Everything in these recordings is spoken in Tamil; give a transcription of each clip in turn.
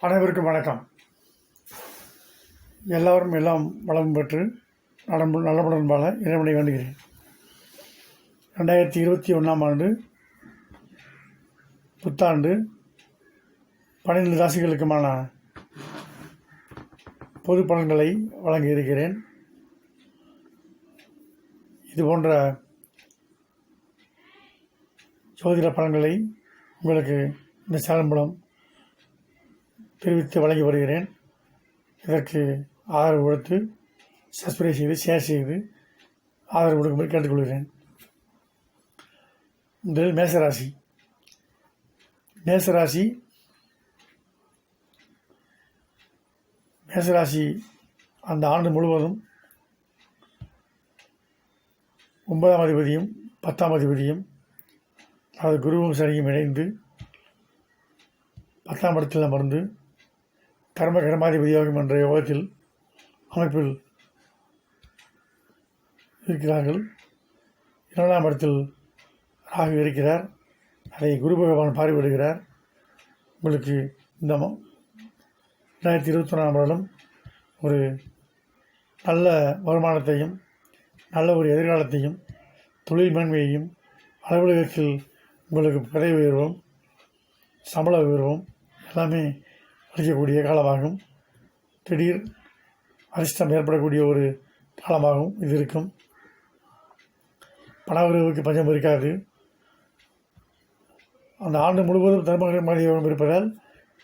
அனைவருக்கும் வணக்கம். எல்லோரும் எல்லாம் வளம் பெற்று நடம் நலமுடன் வாழ இறைவனை வேண்டுகிறேன். ரெண்டாயிரத்தி இருபத்தி ஒன்றாம் ஆண்டு புத்தாண்டு பன்னிரெண்டு ராசிகளுக்குமான பொது பலன்களை வழங்கி இருக்கிறேன். இது போன்ற ஜோதிட பலன்களை உங்களுக்கு இந்த சேலம் மூலம் தெரிவித்து வழங்கி வருகிறேன். இதற்கு ஆதரவு கொடுத்து சப்ஸ்கிரைப் செய்து ஷேர் செய்து ஆதரவு கொடுக்கும்படி கேட்டுக்கொள்கிறேன். முதலில் மேசராசி. மேசராசி. மேசராசி அந்த ஆண்டு முழுவதும் ஒன்பதாம் அதிபதியும் பத்தாம் அதிபதியும் அதாவது குருவும் சனியும் இணைந்து பத்தாம் இடத்தில் அமர்ந்து கர்ம கர்மாதிபதியாகும் என்ற யோகத்தில் அமைப்பில் இருக்கிறார்கள். இரண்டாம் இடத்தில் ராகு இருக்கிறார். அதை குரு பகவான் பார்வையிடுகிறார். உங்களுக்கு இந்த ரெண்டாயிரத்தி ரெண்டாயிரத்தி இருபத்தொன்னாம் வருடம் ஒரு நல்ல வருமானத்தையும் நல்ல ஒரு எதிர்காலத்தையும் தொழில் மேன்மையையும் அலுவலகத்தில் உங்களுக்கு பதவி உயர்வும் சம்பள உயர்வும். எல்லாமே அளிக்கக்கூடிய காலமாகும். திடீர் அரிஷ்டம் ஏற்படக்கூடிய ஒரு காலமாகவும் இது இருக்கும். பணவரவுக்கு பஞ்சம் இருக்காது. அந்த ஆண்டு முழுவதும் தர்ம மதியம் இருப்பதால்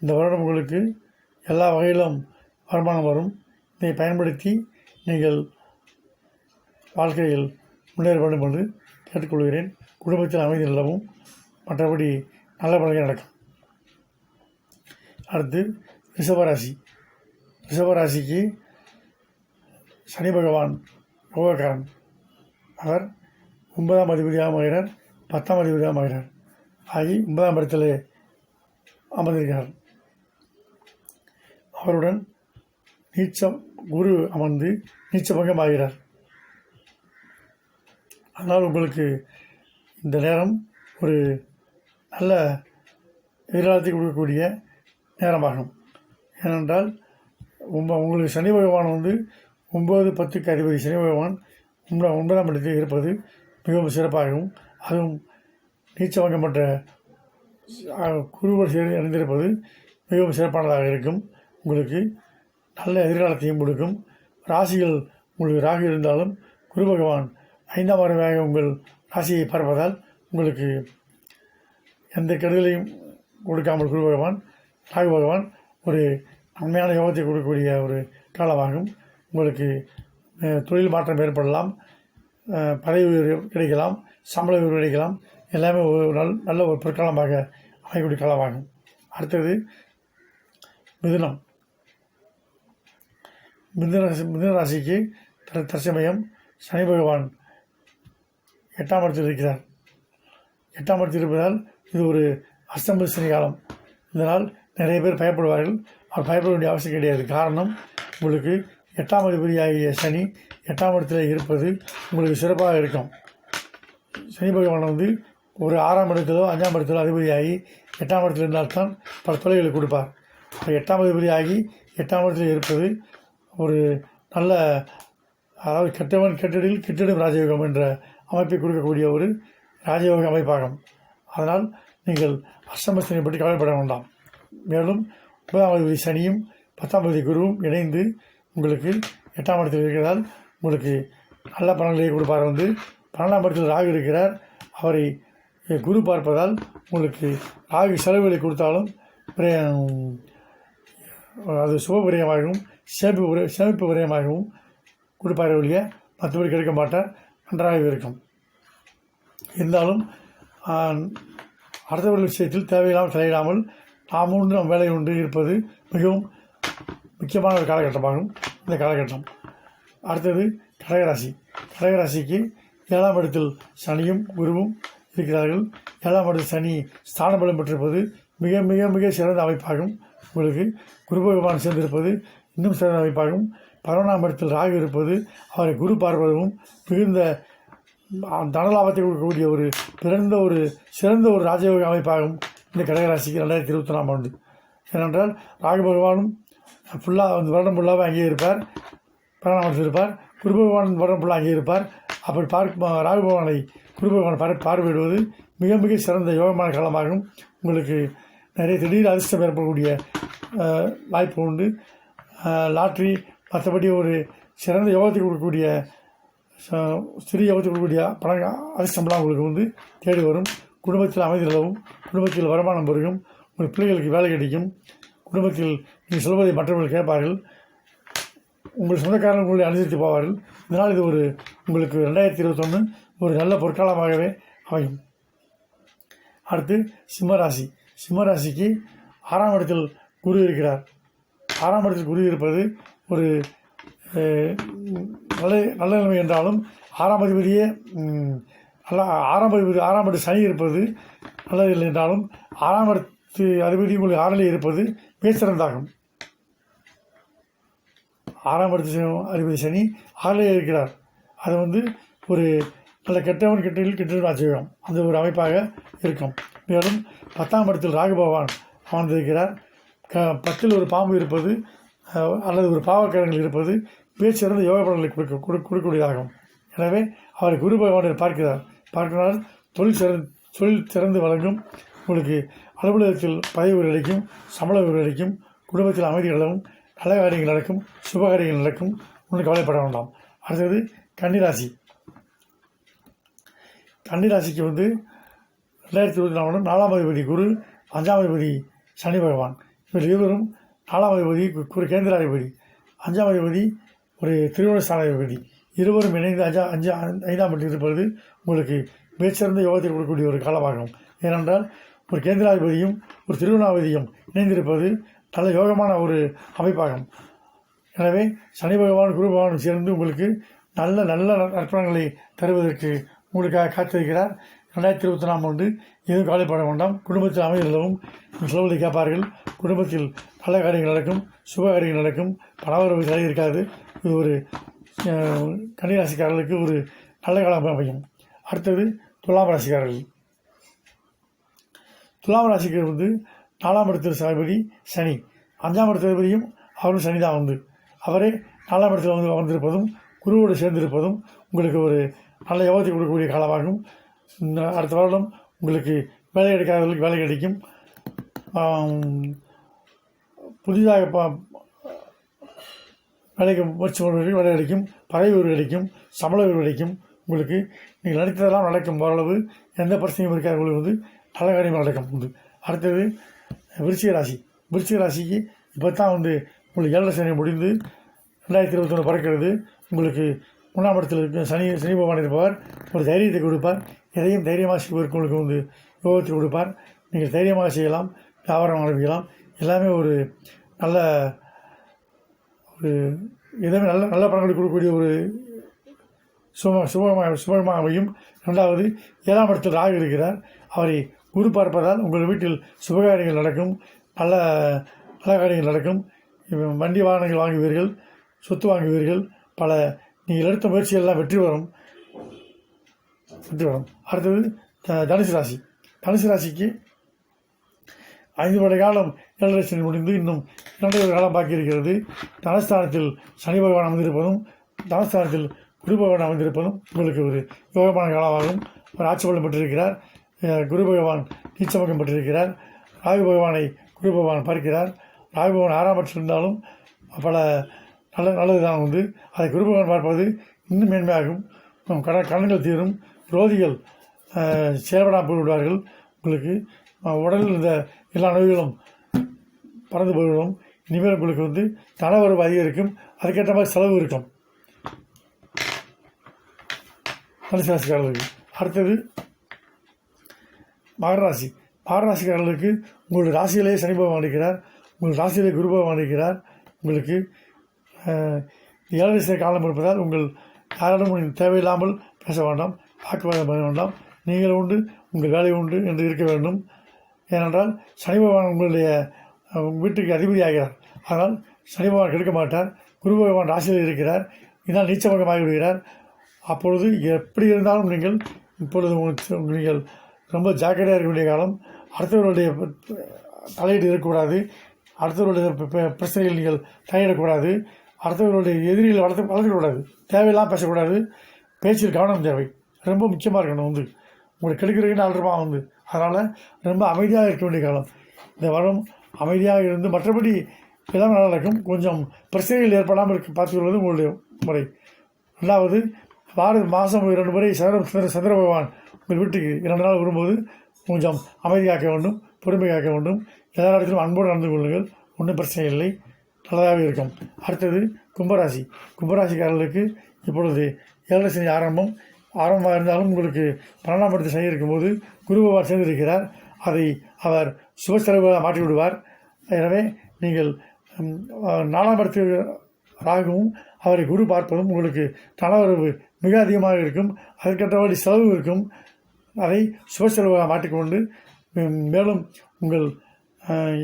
இந்த வருடம் உங்களுக்கு எல்லா வகையிலும் வருமானம் வரும். இதை பயன்படுத்தி நீங்கள் வாழ்க்கையில் முன்னேற வேண்டும் என்று கேட்டுக்கொள்கிறேன். குடும்பத்தில் அமைதி நிலவும். மற்றபடி நல்ல பலன்கள் நடக்கும். அடுத்து ரிஷபராசி. ரிஷபராசிக்கு சனி பகவான் யோகக்காரன் அவர் ஒன்பதாம் அதிபதியாக ஆகிறார் பத்தாம் அதிபதியாக ஆகிறார் ஆகி ஒன்பதாம் இடத்தில் அமர்ந்திருக்கிறார். அவருடன் நீச்சம் குரு அமர்ந்து நீச்சபங்கம் ஆகிறார் அதனால் உங்களுக்கு இந்த நேரம் ஒரு நல்ல எதிர்காலத்தை கொடுக்கக்கூடிய நேரமாகும். ஏனென்றால் உம்ப உங்களுக்கு சனி பகவான் வந்து ஒம்பது பத்துக்கு அதிபதி சனி பகவான் ஒன்ப ஒன்பதாம் இடத்தில் இருப்பது மிகவும் சிறப்பாகவும் அதுவும் நீச்சவங்கம் பெற்ற குருவர் சேர்ந்து அணிந்திருப்பது மிகவும் சிறப்பானதாக இருக்கும். உங்களுக்கு நல்ல எதிர்காலத்தையும் கொடுக்கும். ராசிகள் உங்களுக்கு ராகு இருந்தாலும் குரு பகவான் ஐந்தாம் வரவாக உங்கள் ராசியை பார்ப்பதால் உங்களுக்கு எந்த கெடுதலையும் கொடுக்காமல் குரு பகவான் ராகு பகவான் ஒரு அண்மையான யோகத்தை கொடுக்கக்கூடிய ஒரு காலமாகும். உங்களுக்கு தொழில் மாற்றம் ஏற்படலாம். பதவி உயர்வு கிடைக்கலாம். சம்பள உயர்வு கிடைக்கலாம். எல்லாமே ஒரு நல் நல்ல ஒரு பொற்காலமாக அமையக்கூடிய காலமாகும். அடுத்தது மிதுனம். மிதுன ராசி மிதுன ராசிக்கு த- தற்சமயம் சனி பகவான் எட்டாம் இடத்தில் இருக்கிறார். எட்டாம் இடத்தில் இருப்பதால் இது ஒரு அஸ்தம்ப சனி காலம். இதனால் நிறைய பேர் பயப்படுவார்கள். அவர் பயப்பட வேண்டிய அவசியம் கிடையாது. காரணம் உங்களுக்கு எட்டாம் அதிபதியாகிய சனி எட்டாம் இடத்தில் இருப்பது உங்களுக்கு சிறப்பாக இருக்கும். சனி பகவான் வந்து ஒரு ஆறாம் இடத்திலோ அஞ்சாம் இடத்திலோ அதிபதியாகி எட்டாம் இடத்தில் இருந்தால்தான் பல தொலைகளை கொடுப்பார். எட்டாம் அதிபதியாகி எட்டாம் இடத்தில் இருப்பது ஒரு நல்ல அதாவது கெட்டவன் கெட்டடில் கெட்டிடும் ராஜயோகம் என்ற அமைப்பை கொடுக்கக்கூடிய ஒரு ராஜயோக அமைப்பாகும். அதனால் நீங்கள் அஷ்டமஸ்தனை பற்றி கவலைப்பட வேண்டாம். மேலும் ஒன்பதாம் அதிபதி சனியும் பத்தாம் அதிபதி குருவும் இணைந்து உங்களுக்கு எட்டாம் இடத்தில் இருக்கிறதால் உங்களுக்கு நல்ல பலன்களை கொடுப்பார் வந்து. பன்னெண்டாம் இடத்தில் ராகு இருக்கிறார். அவரை குரு பார்ப்பதால் உங்களுக்கு ராகு செலவுகளை கொடுத்தாலும் அது சுப விரயமாகவும் சேமிப்பு விர- சேமிப்பு விரயமாகவும் கொடுப்பார் ஒழிய மற்றபடி கிடைக்க மாட்டார். நன்றாக இருக்கும். இருந்தாலும் அடுத்தவர்கள் விஷயத்தில் தேவையில்லாமல் தலையிடாமல் நாம் உண்டு நம் வேலை உண்டு இருப்பது மிகவும் முக்கியமான ஒரு காலகட்டமாகும். இந்த காலகட்டம். அடுத்தது கடகராசி. கடகராசிக்கு ஏழாம் இடத்தில் சனியும் குருவும் இருக்கிறார்கள். ஏழாம் இடத்தில் சனி ஸ்தான பலம் பெற்றிருப்பது மிக மிக மிக சிறந்த அமைப்பாகும் உங்களுக்கு. குரு பகவான் சேர்ந்திருப்பது இன்னும் சிறந்த அமைப்பாகும். பதினொன்றாம் இடத்தில் ராகு இருப்பது அவரை குரு பார்ப்பதும் மிகுந்த தனலாபத்தை கொடுக்கக்கூடிய ஒரு பிறந்த ஒரு சிறந்த ஒரு ராஜயோக அமைப்பாகும். இந்த கடகராசிக்கு ரெண்டாயிரத்தி இருபத்தி ஆண்டு. ஏனென்றால் ராகு பகவானும் ஃபுல்லாக அந்த வருடம் ஃபுல்லாகவே அங்கேயே இருப்பார். பரிணாமத்தில் இருப்பார். குரு பகவான் வருடம் ஃபுல்லாக அங்கேயே இருப்பார். அப்படி பார்க்க ராகு பகவானை குரு பகவான் பார் பார்வையிடுவது மிக மிக சிறந்த யோகமான காலமாகும். உங்களுக்கு நிறைய திடீர் அதிர்ஷ்டம் ஏற்படக்கூடிய வாய்ப்பு உண்டு. லாட்ரி மற்றபடி ஒரு சிறந்த யோகத்தை கொடுக்கக்கூடிய ச- சிறிய யோகத்தை கொடுக்கக்கூடிய பணம் அதிர்ஷ்டம்லாம் உங்களுக்கு வந்து தேடி வரும். குடும்பத்தில் அமைதி நிலவும் குடும்பத்தில் வருமானம் பெருகும் உங்கள் பிள்ளைகளுக்கு வேலை கிடைக்கும். குடும்பத்தில் நீங்கள் சொல்வதை மற்றவர்கள் கேட்பார்கள். உங்கள் சொந்தக்காரர்கள் உங்களை அனுசரித்து போவார்கள். இதனால் இது ஒரு உங்களுக்கு ரெண்டாயிரத்தி இருபத்தொன்று ஒரு நல்ல பொற்காலமாகவே அமையும். அடுத்து சிம்மராசி. சிம்மராசிக்கு ஆறாம் இடத்தில் குரு இருக்கிறார். ஆறாம் இடத்தில் குரு இருப்பது ஒரு நல்ல நல்ல நிலைமை என்றாலும் ஆறாம் அதிபதியே நல்ல ஆறாம் அதிபதி ஆறாம் இடத்து சனி இருப்பது நல்லதில்லை என்றாலும் ஆறாம் இடத்து அதிபதி உங்களுக்கு ஆறிலே இருப்பது பேசிறந்தாகும் ஆறாம் இடத்து சனி- அதிபதி சனி ஆறிலே இருக்கிறார். அது வந்து ஒரு நல்ல கெட்டவன் கெட்டில் கெட்டவன் ஆச்சரியம். அந்த ஒரு அமைப்பாக இருக்கும். மேலும் பத்தாம் இடத்தில் ராகு பகவான் அமர்ந்திருக்கிறார். க பத்தில் ஒரு பாம்பு இருப்பது அல்லது ஒரு பாவக்கிழங்கில் இருப்பது பேச்சிறந்த யோக பலன்களை கொடுக்க கொடு கொடுக்கக்கூடியதாகும். எனவே அவர் குரு பகவானை பார்க்கிறார். பார்க்கிறால் தொழில் சிறந்து தொழில் சிறந்து வழங்கும். உங்களுக்கு அலுவலகத்தில் பதவி உயர்வு கிடைக்கும் சம்பள உயர்வு கிடைக்கும் குடும்பத்தில் அமைதி நிலவும் நல்ல காரியங்கள் நடக்கும் சுப காரியங்கள் நடக்கும். ஒன்றும் கவலைப்பட வேண்டாம். அடுத்தது கன்னிராசி. கன்னிராசிக்கு வந்து ரெண்டாயிரத்தி இருபத்தி நாலு நாலாம் அதிபதி குரு அஞ்சாம் அதிபதி சனி பகவான். இவர் இருவரும் நாலாம் அதிபதி கு- குரு கேந்திராதிபதி. அஞ்சாம் அதிபதி ஒரு திருவண்ணஸ்தான அதிபதி இருவரும் இணைந்து அஞ்சா அஞ்சு ஐந்தாம் ஆண்டு இருப்பது உங்களுக்கு மிகச்சிறந்த யோகத்தை கொடுக்கக்கூடிய ஒரு காலமாகும். ஏனென்றால் ஒரு கேந்திராதிபதியும் ஒரு திருவண்ணாதிபதியும் இணைந்திருப்பது நல்ல யோகமான ஒரு அமைப்பாகும். எனவே சனி பகவான் குரு பகவானும் சேர்ந்து உங்களுக்கு நல்ல நல்ல நற்பலன்களை தருவதற்கு உங்களுக்காக காத்திருக்கிறார். ரெண்டாயிரத்தி இருபத்தி நாலாம் ஆண்டு எதுவும் கவலைப்பட வேண்டாம். குடும்பத்தில் அமைதியிலவும் சொல்வதை கேட்பார்கள். குடும்பத்தில் நல்ல காரியங்கள் நடக்கும் சுப காரியங்கள் நடக்கும். பணவரவு சரி இருக்காது இது ஒரு கன்னிராசிக்காரர்களுக்கு ஒரு நல்ல காலம் அமையும். அடுத்தது துலாம் ராசிக்காரர்கள். துலாம் ராசிக்கு வந்து நாலாம் இடத்தில் சாதிபதி சனி. அஞ்சாம் இடத்து அதிபதியும் அவரும் சனி தான் வந்து. அவரே நாலாம் இடத்துல வந்து அமர்ந்திருப்பதும் குருவோடு சேர்ந்திருப்பதும் உங்களுக்கு ஒரு நல்ல யோகத்தை கொடுக்கக்கூடிய காலமாகும். இந்த அடுத்த வருடம் உங்களுக்கு வேலை கிடைக்காதவர்களுக்கு வேலை கிடைக்கும். புதிதாக ப வேலைக்கு முயற்சி பண்ணுவீர்கள் வேலை கிடைக்கும் பதவி உயர்வு கிடைக்கும் சம்பள உயர்வு கிடைக்கும். உங்களுக்கு நீங்கள் நினைத்ததெல்லாம் நடக்கும் ஓரளவு எந்த பிரச்சனையும் இருக்காது. உங்களுக்கு வந்து நல்ல காரியமாக நடக்கும். உண்டு. அடுத்தது விருச்சிக ராசி. விருச்சிக ராசிக்கு இப்போ தான் வந்து உங்களுக்கு ஏழரை சனி முடிந்து ரெண்டாயிரத்தி இருபத்தொன்று பிறக்கிறது. உங்களுக்கு மூணாம் இடத்தில் இருக்க. சனி சனி பகவான் இருப்பவர். ஒரு தைரியத்தை கொடுப்பார். எதையும் தைரியமாக செய்வதற்கு உங்களுக்கு வந்து யோகத்தை கொடுப்பார். நீங்கள் தைரியமாக செய்யலாம். வியாபாரம் ஆரம்பிக்கலாம். எல்லாமே ஒரு நல்ல ஒரு எதுவுமே நல்ல நல்ல படங்களை கொடுக்கக்கூடிய ஒரு சுப சுபமாக சுபமாக அமையும் ரெண்டாவது ஏழாம் இடத்தில் ராகு இருக்கிறார். அவரை குரு பார்ப்பதால் உங்கள் வீட்டில் சுபகாரியங்கள் நடக்கும். நல்ல நல்ல காரியங்கள் நடக்கும். வண்டி வாகனங்கள் வாங்குவீர்கள் சொத்து வாங்குவீர்கள். பல நீங்கள் எடுத்த முயற்சியெல்லாம் வெற்றி வரும். வெற்றி வரும். அடுத்தது த- தனுசு ராசி. தனுசு ராசிக்கு ஐந்து வருட காலம் ஏழரை முடிந்து இன்னும் இரண்டு வருட காலம் பாக்கி இருக்கிறது. தனஸ்தானத்தில் சனி பகவான் அமர்ந்திருப்பதும் தனஸ்தானத்தில் குரு பகவான் அமர்ந்திருப்பதும் உங்களுக்கு ஒரு யோகமான காலமாகும் ஒரு ஆட்சி பலம் பெற்றிருக்கிறார் குரு பகவான் நீச்சமகம் பெற்றிருக்கிறார். ராகு பகவானை குரு பகவான் பார்க்கிறார். ராகு பகவான் ஆறாம் இருந்தாலும் பல நல்ல நல்லது தான் உண்டு. அதை குரு பகவான் பார்ப்பது இன்னும் மேன்மையாகும். உம் கட கடன்கள் தீரும். விரோதிகள் செயல்படாமல் போய்விடுவார்கள் உங்களுக்கு உடலில் இருந்த எல்லா நோய்களும் பறந்து போய்விடும். இனிமேல் உங்களுக்கு வந்து தனவரவு அதிகரிக்கும். அதுக்கேற்ற மாதிரி செலவு இருக்கும். தனுசு ராசிக்காரர்களுக்கு. அடுத்தது மகராசி மகராசிக்காரர்களுக்கு உங்களுடைய ராசியிலேயே சனி பகவான் இருக்கிறார். உங்கள் ராசியிலே குரு பகவான் இருக்கிறார். உங்களுக்கு ஏழரை காலம் இருப்பதால் உங்கள் யாரிடம் தேவையில்லாமல் பேச வேண்டாம். வாக்குவாதம் பண்ண வேண்டாம். நீங்கள் உண்டு உங்கள் வேலை உண்டு என்று இருக்க வேண்டும். ஏனென்றால் சனி பகவான் உங்களுடைய வீட்டுக்கு அதிபதி ஆகிறார் ஆனால் சனி பகவான் கெடுக்க மாட்டார். குரு பகவான் ராசியில் இருக்கிறார். இதனால் நீச்சமகமாகி விடுகிறார் அப்பொழுது எப்படி இருந்தாலும் நீங்கள் இப்பொழுது உங்களுக்கு- நீங்கள் ரொம்ப ஜாக்கிரதையாக இருக்க வேண்டிய காலம். அடுத்தவர்களுடைய தலையீடு இருக்கக்கூடாது. அடுத்தவர்களுடைய பிரச்சனைகள் நீங்கள் தலையிடக்கூடாது. அடுத்தவர்களுடைய எதிரிகள் வளர்த்து வளர்க்கக்கூடாது தேவையில்லாமல் பேசக்கூடாது. பேச்சில் கவனம் தேவை. ரொம்ப முக்கியமாக இருக்கணும் வந்து. உங்களுக்கு கெடுக்கிறதுக்கு ஆல்ரமாக வந்து அதனால் ரொம்ப அமைதியாக இருக்க வேண்டிய காலம். இந்த வருடம் அமைதியாக இருந்து மற்றபடி எல்லாம் நல்லா நடக்கும். கொஞ்சம் பிரச்சனைகள் ஏற்படாமல் இருக்க. பார்த்துக்கொள்வது உங்களுடைய முறை. ரெண்டாவது வார மாதம் இரண்டு முறை சந்திர சந்திர சந்திர பகவான் உங்கள் வீட்டுக்கு இரண்டு நாள் வரும்போது கொஞ்சம் அமைதி காக்க வேண்டும் பொறுமை காக்க வேண்டும். எல்லா இடத்திலும் அன்போடு நடந்து கொள்ளுங்கள். ஒன்றும் பிரச்சனை இல்லை. நல்லதாகவே இருக்கும். அடுத்தது கும்பராசி. கும்பராசிக்காரர்களுக்கு இப்பொழுது ஏழரை சனி ஆரம்பம். ஆரம்பமாக இருந்தாலும் உங்களுக்கு பன்னெண்டாம் இடத்து சனி இருக்கும்போது குரு பகவான் சேர்ந்திருக்கிறார். அதை அவர் சுப செலவுகளாக மாற்றி விடுவார் எனவே நீங்கள் நாலாம் இடத்து அவரை குரு பார்ப்பதும் உங்களுக்கு தனவரவு மிக அதிகமாக இருக்கும். அதற்கேற்றபடி செலவு இருக்கும். அதை சுப செலவாக மாற்றிக்கொண்டு மேலும் உங்கள்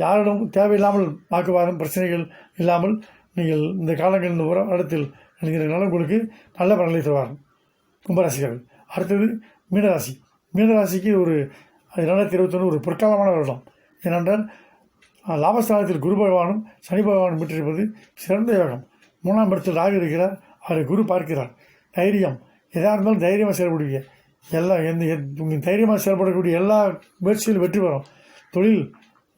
யாரிடம் தேவையில்லாமல் வாக்குவாதம் பிரச்சனைகள் இல்லாமல் நீங்கள் இந்த காலங்கள் இந்த உர இடத்தில் நினைக்கிறதுனால உங்களுக்கு நல்ல பலனை தருவார். கும்பராசிக்காரர்கள் அடுத்தது மீனராசி. மீனராசிக்கு ஒரு இரண்டாயிரத்தி இருபத்தொன்று ஒரு பொற்காலமான வருடம். ஏனென்றால் லாபஸ்தானத்தில் குரு பகவானும் சனி பகவானும் பெற்றிருப்பது சிறந்த யோகம். மூணாம் இடத்தில் ராகு இருக்கிறார். அவரை குரு பார்க்கிறார். தைரியம். எதாக இருந்தாலும் தைரியமாக செயல்படுவீங்க. எல்லா எந்த உங்கள் தைரியமாக செயல்படக்கூடிய எல்லா முயற்சியிலும் வெற்றி பெறும். தொழில்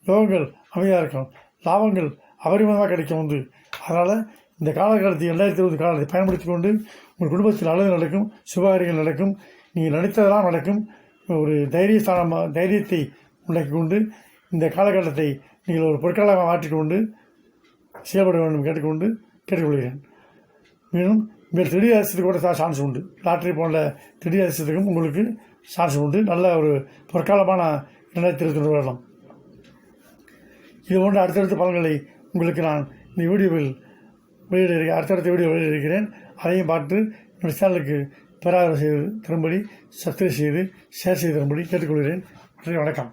யோகங்கள் அமைதியாக இருக்கும் லாபங்கள் அபரிமிதமாக கிடைக்கும் வந்து அதனால் இந்த காலகட்டத்தை ரெண்டாயிரத்தி இருபது காலத்தை பயன்படுத்தி கொண்டு உங்கள் குடும்பத்தில் நல்லது நடக்கும் சுபகாரியங்கள் நடக்கும் நீங்கள் நினைத்ததெல்லாம் நடக்கும் ஒரு தைரியஸ்தானமாக தைரியத்தை உண்டாக்கி கொண்டு இந்த காலகட்டத்தை நீங்கள் ஒரு பொற்காலமாக மாற்றிக்கொண்டு செயல்பட வேண்டும் கேட்டுக்கொண்டு கேட்டுக்கொள்கிறேன். மேலும் மேல் திடீர் அரசுக்கு கூட சான்ஸ் உண்டு. லாட்ரி போன்ற திடீர் அரசுக்கும் உங்களுக்கு சான்ஸ் உண்டு. நல்ல ஒரு பொற்காலமான இரண்டாயிரத்தி இருபத்தி ஒன்று வரலாம் இது போன்ற அடுத்தடுத்த பலன்களை உங்களுக்கு நான் இந்த வீடியோவில் வெளியிட அடுத்தடுத்த வீடியோ வெளியிட இருக்கிறேன் அதையும் பார்த்து என்னுடைய சேனலுக்கு பேராதரவு செய்து தரும்படி சப்ஸ்கிரைப் செய்து ஷேர் செய்து தரும்படி கேட்டுக்கொள்கிறேன். நன்றி வணக்கம்.